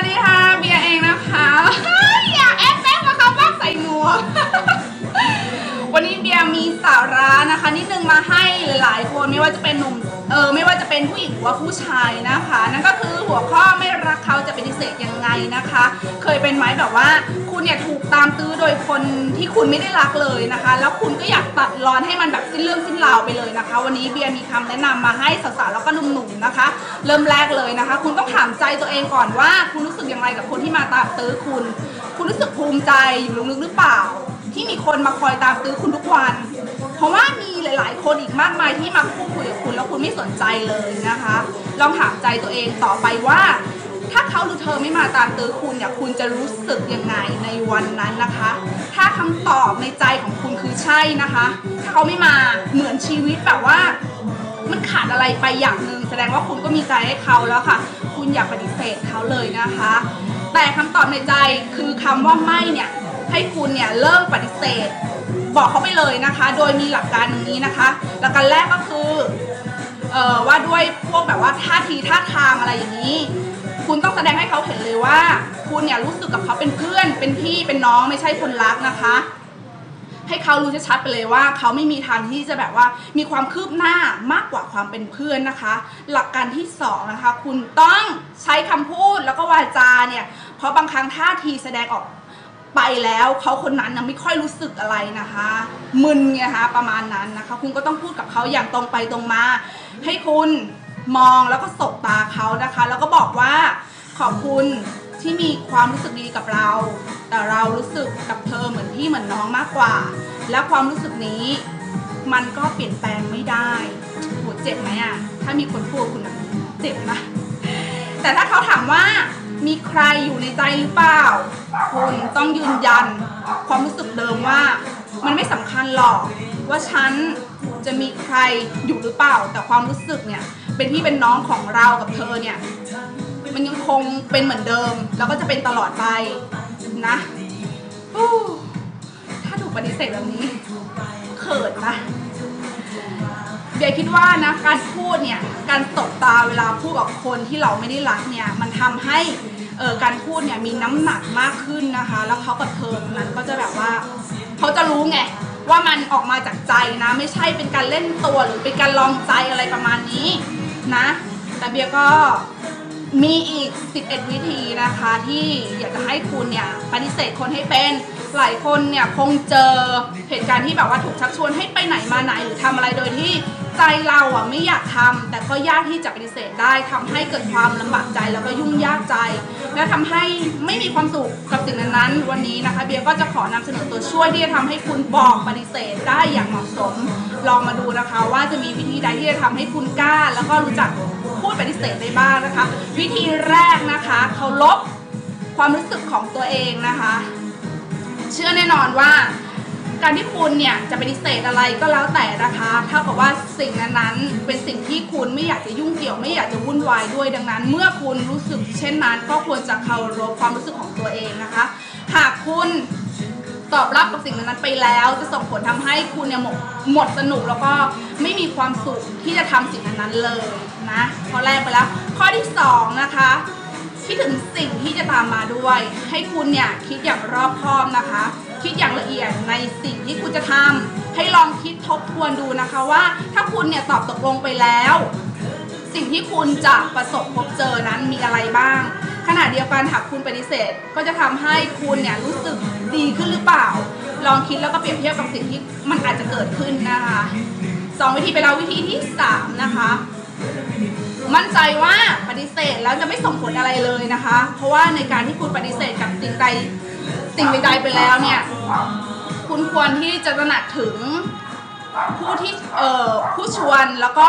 วัสดีค่ะเบียร์เองนะคะอยากแอบแฝงมาเขาบ้าใส่หมวกวันนี้เบียร์มีสาระนะคะนิดนึงมาให้หลายๆคนไม่ว่าจะเป็นหนุ่มเออไม่ว่าจะเป็นผู้หญิงหรือว่าผู้ชายนะคะ นั่นก็คือหัวข้อไม่รักเขาจะปฏิเสธยังไงนะคะ เคยเป็นไหมแบบว่าคุณเนี่ยถูก ตื้อโดยคนที่คุณไม่ได้รักเลยนะคะ แล้วคุณก็อยากตัดร้อนให้มันแบบสิ้นเรื่องสิ้นราวไปเลยนะคะ วันนี้เบียร์มีคำแนะนำมาให้สาวๆแล้วก็หนุ่มๆนะคะ เริ่มแรกเลยนะคะ คุณต้องถามใจตัวเองก่อนว่า คุณรู้สึกอย่างไรกับคนที่มาตามตื้อคุณ คุณรู้สึกภูมิใจอยู่ลึกๆหรือเปล่า ที่มีคนมาคอยตามตื้อคุณทุกวัน เพราะว่ามีหลาย ๆ คนอีกมากมายที่มาพูดคุยกับคุณแล้วคุณไม่สนใจเลยนะคะ ลองถามใจตัวเองต่อไปว่า ถ้าเขาหรือเธอไม่มาตามตื้อคุณเนี่ยคุณจะรู้สึกยังไงในวันนั้นนะคะ ถ้าคำตอบในใจของคุณคือใช่นะคะ ถ้าเขาไม่มาเหมือนชีวิตแบบว่า มันขาดอะไรไปอย่างหนึ่งแสดงว่าคุณก็มีใจให้เขาแล้วค่ะ คุณอย่าปฏิเสธเขาเลยนะคะ แต่คำตอบในใจคือคำว่าไม่เนี่ยให้คุณเนี่ยเริ่มปฏิเสธ บอกเขาไปเลยนะคะ โดยมีหลักการอย่างนี้นะคะหลักการแรกก็คือออว่าด้วยพวกแบบว่าท่าทีท่าทางอะไรอย่างนี้ คุณต้องแสดงให้เขาเห็นเลยว่า คุณเนี่ยรู้สึกกับเขาเป็นเพื่อน เป็นพี่เป็นน้องไม่ใช่คนรักนะคะ ให้เขารู้ชัดๆไปเลยว่า เขาไม่มีทางที่จะแบบว่า มีความคืบหน้ามากกว่าความเป็นเพื่อนนะคะ หลักการที่สองนะคะคุณต้องใช้คำพูดแล้วก็วาจาเนี่ยเพราะบางครั้งท่าทีแสดงออกไปแล้วเขาคนนั้นนะไม่ค่อยรู้สึกอะไรนะคะ มึนไงคะประมาณนั้นนะคะ คุณก็ต้องพูดกับเขาอย่างตรงไปตรงมา ให้คุณ มองแล้วก็สบตาเขานะคะ แล้วก็บอกว่าขอบคุณที่มีความรู้สึกดีกับเรา แต่เรารู้สึกกับเธอเหมือนพี่เหมือนน้องมากกว่า และความรู้สึกนี้ มันก็เปลี่ยนแปลงไม่ได้โหเจ็บไหมอะถ้ามีคนพูดคุณนะเจ็บนะแต่ถ้าเขาถามว่ามีใครอยู่ในใจหรือเปล่า คุณต้องยืนยัน ความรู้สึกเดิมว่า มันไม่สำคัญหรอกว่าฉันจะมีใครอยู่หรือเปล่า แต่ความรู้สึกเนี่ย เป็นพี่เป็นน้องของเรากับเธอเนี่ย มันยังคงเป็นเหมือนเดิม แล้วก็จะเป็นตลอดไปนะถ้าถูกปฏิเสธแบบนี้เขินนะเบียร์คิดว่านะการพูดเนี่ยการตบตาเวลาพูดกับคนที่เราไม่ได้รักเนี่ยมันทำให้เออการพูดเนี่ยมีน้ำหนักมากขึ้นนะคะ แล้วเขากับเธอนั้นก็จะแบบว่าเขาจะรู้ไงว่ามันออกมาจากใจนะ ไม่ใช่เป็นการเล่นตัวหรือเป็นการลองใจอะไรประมาณนี้ นะ แต่เบียร์ก็มีอีก 11 วิธีนะคะที่อยากจะให้คุณเนี่ยปฏิเสธคนให้เป็น หลายคนเนี่ยคงเจอเหตุการณ์ที่แบบว่าถูกชักชวนให้ไปไหนมาไหนหรือทำอะไรโดย ใจเราอะไม่อยากทำแต่ก็ยากที่จะปฏิเสธได้ทำให้เกิดความลำบากใจแล้วก็ยุ่งยากใจ และทำให้ไม่มีความสุขกับสิ่งนั้นๆวันนี้นะคะเบียร์ก็จะขอนำเสนอตัวช่วยที่จะทำให้คุณบอกปฏิเสธได้อย่างเหมาะสม ลองมาดูนะคะว่าจะมีวิธีใดที่จะทำให้คุณกล้า แล้วก็รู้จักพูดปฏิเสธได้บ้างนะคะ วิธีแรกนะคะเคารพความรู้สึกของตัวเองนะคะ เชื่อแน่นอนว่า การที่คุณเนี่ยจะปฏิเสธอะไรก็แล้วแต่นะคะเท่ากับว่าสิ่งนั้นๆเป็นสิ่งที่คุณไม่อยากจะยุ่งเกี่ยวไม่อยากจะวุ่นวายด้วยดังนั้น เมื่อคุณรู้สึกเช่นนั้น ก็ควรจะเคารพความรู้สึกของตัวเองนะคะ หากคุณตอบรับกับสิ่งนั้นไปแล้ว จะส่งผลทำให้คุณเนี่ยหมดหมดสนุกแล้วก็ไม่มีความสุขที่จะทำสิ่งนั้นเลยนะข้อแรกไปแล้ว ข้อที่สองนะคะคิดถึงสิ่งที่จะตามมาด้วย ให้คุณเนี่ยคิดอย่างรอบคอบนะคะ คิดอย่างละเอียดในสิ่งที่คุณจะทำให้ลองคิดทบทวนดูนะคะว่า ถ้าคุณเนี่ยตอบตกลงไปแล้ว สิ่งที่คุณจะประสบพบเจอนั้นมีอะไรบ้าง ขณะเดียวกันหากคุณปฏิเสธ ก็จะทำให้คุณเนี่ยรู้สึกดีขึ้นหรือเปล่า ลองคิดแล้วก็เปรียบเทียบกับสิ่งที่มันอาจจะเกิดขึ้นนะคะสองวิธีไปแล้ววิธีที่สามนะคะมั่นใจว่าปฏิเสธแล้วจะไม่ส่งผลอะไรเลยนะคะ เพราะว่าในการที่คุณปฏิเสธกับสิ่งใด สิ่งใดๆไปแล้วเนี่ย คุณควรที่จะตระหนักถึงผู้ที่เอ่อผู้ชวนแล้วก็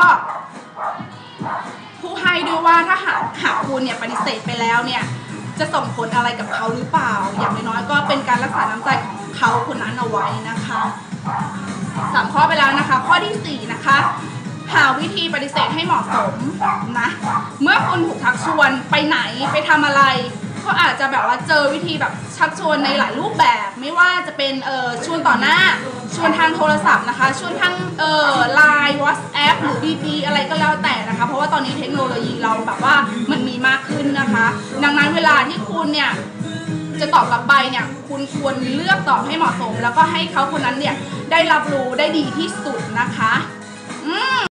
ผู้ให้ด้วยว่าถ้าหากหากคุณเนี่ยปฏิเสธไปแล้วเนี่ย จะส่งผลอะไรกับเขาหรือเปล่า อย่างน้อยๆก็เป็นการรักษาน้ำใจของเขาคนนั้นเอาไว้นะคะสามข้อไปแล้วนะคะ ข้อที่สี่นะคะหาวิธีปฏิเสธให้เหมาะสมนะ เมื่อคุณถูกชักชวนไปไหนไปทำอะไร ก็อาจจะแบบว่าเจอวิธีแบบชักชวนในหลายรูปแบบ ไม่ว่าจะเป็นเออชวนต่อหน้า ชวนทางโทรศัพท์นะคะ ชวนทางเออไลน์วอทแอปหรือบีบีอะไรก็แล้วแต่นะคะ เพราะว่าตอนนี้เทคโนโลยีเราแบบว่ามันมีมากขึ้นนะคะ ดังนั้นเวลาที่คุณเนี่ยจะตอบกลับไปเนี่ยคุณควรเลือกตอบให้เหมาะสม แล้วก็ให้เขาคนนั้นเนี่ยได้รับรู้ได้ดีที่สุดนะคะ อืม